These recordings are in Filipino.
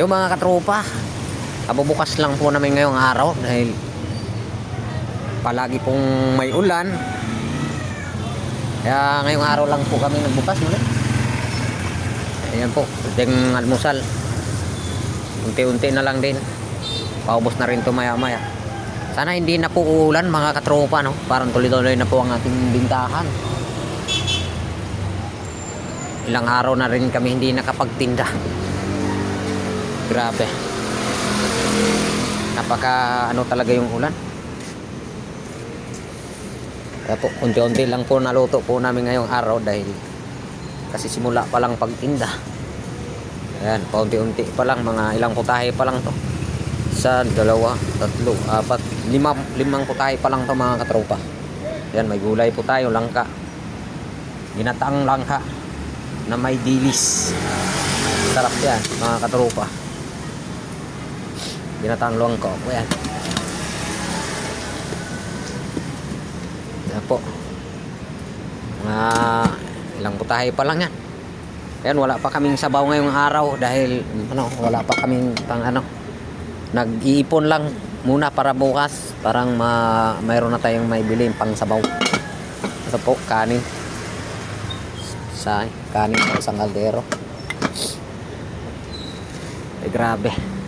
Yung mga katropa, kabubukas lang po namin ngayong araw dahil palagi pong may ulan. Kaya ngayong araw lang po kami nagbukas muli. Ayan po, ting almusal. Unti-unti na lang din. Paubos na rin to maya-maya. Sana hindi na po uulan mga katropa, no? Parang tuloy-tuloy na po ang ating bintahan. Ilang araw na rin kami hindi nakapagtinda. Grabe. Napaka ano talaga yung ulan. Kaya po, unti-unti lang po naluto po namin ngayong araw dahil kasi simula pa lang pagtinda. Ayan, paunti-unti pa lang, mga ilang putahe pa lang to. Isa, dalawa, tatlo, apat, lima, limang putahe pa lang to mga katropa. Ayan, may gulay po tayo, langka. Ginataang langka na may dilis. Sarap yan, mga katropa. Ginataang langka. Ayan. Ayan po. Mga ilang putahe pa lang yan. Ayan, wala pa kaming sabaw ngayong araw dahil ano, wala pa kaming pang ano. Nag-iipon lang muna para bukas. Parang ma mayroon na tayong may bilhin pang sabaw. Ito po, kanin. Sa kanin sa isang kaldero. Eh, grabe.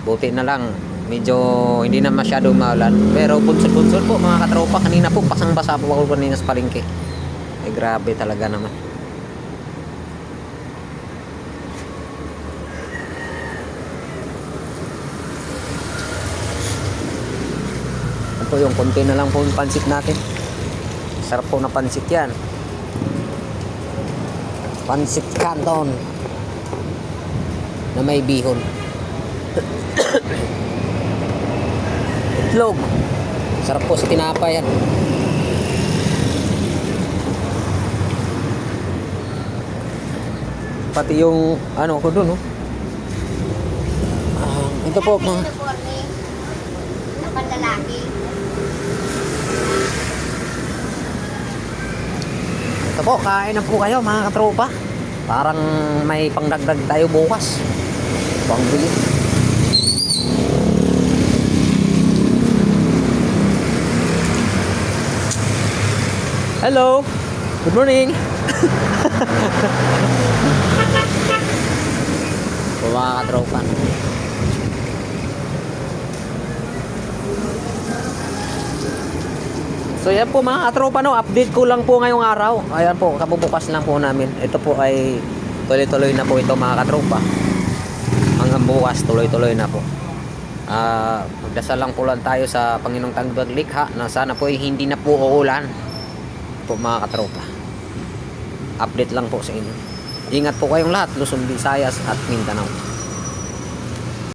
Buti na lang. Medyo hindi na masyado maulan. Pero bunsod-bunsod po mga katropa. Kanina po pasang-basa po ako kanina sa palengke. Eh grabe talaga naman. Ito yung konti na lang po yung pansit natin. Sarap po na pansit yan. Pansit canton. Na may bihon. Itlog. Sarap po sa tinapay yan. Pati yung ano ko dun, oh. Ah, ito po, mga panlalaki. Ito po, kain na po kayo mga katropa. Parang may pangdagdag tayo bukas. Pangbili. Hello. Good morning. mga katropa. So yan po mga katropa no, update ko lang po ngayong araw. Ayan po, kabubukas lang po namin. Ito po ay tuloy-tuloy na po ito mga katropa. Hanggang bukas tuloy-tuloy na po. Ah, magdasal lang po lang tayo sa Panginoong Tagbaglikha na sana po ay hindi na po uulan. Po mga katropa. Update lang po sa inyo. Ingat po kayong lahat, Luzon, Visayas at Mindanao.